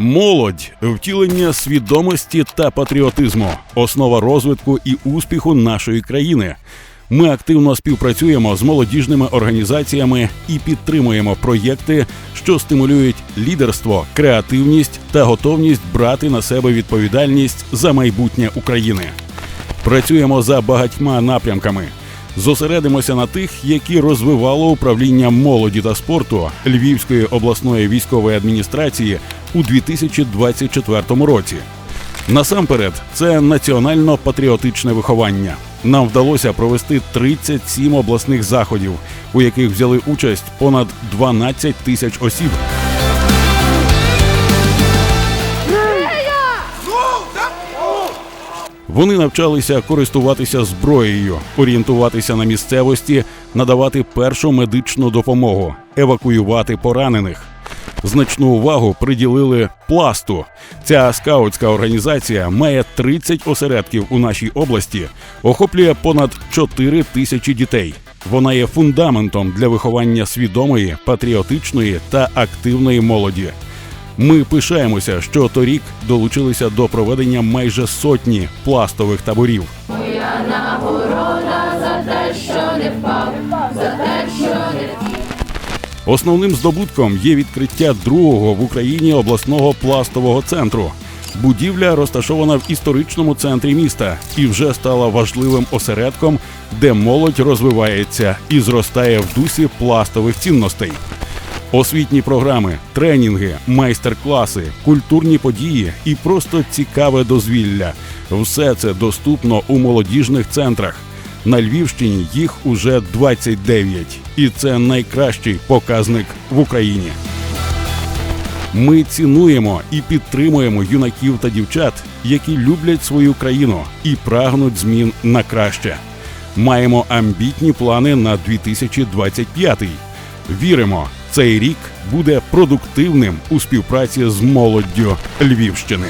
Молодь втілення свідомості та патріотизму, основа розвитку і успіху нашої країни. Ми активно співпрацюємо з молодіжними організаціями і підтримуємо проєкти, що стимулюють лідерство, креативність та готовність брати на себе відповідальність за майбутнє України. Працюємо за багатьма напрямками. Зосередимося на тих, які розвивало управління молоді та спорту Львівської обласної військової адміністрації у 2024 році. Насамперед, це національно-патріотичне виховання. Нам вдалося провести 37 обласних заходів, у яких взяли участь понад 12 тисяч осіб. Вони навчалися користуватися зброєю, орієнтуватися на місцевості, надавати першу медичну допомогу, евакуювати поранених. Значну увагу приділили пласту. Ця скаутська організація має 30 осередків у нашій області, охоплює понад 4 тисячі дітей. Вона є фундаментом для виховання свідомої, патріотичної та активної молоді. Ми пишаємося, що торік долучилися до проведення майже сотні пластових таборів. Основним здобутком є відкриття другого в Україні обласного пластового центру. Будівля розташована в історичному центрі міста і вже стала важливим осередком, де молодь розвивається і зростає в дусі пластових цінностей. Освітні програми, тренінги, майстер-класи, культурні події і просто цікаве дозвілля все це доступно у молодіжних центрах. На Львівщині їх уже 29, і це найкращий показник в Україні. Ми цінуємо і підтримуємо юнаків та дівчат, які люблять свою країну і прагнуть змін на краще. Маємо амбітні плани на 2025. Віримо, цей рік буде продуктивним у співпраці з молоддю Львівщини.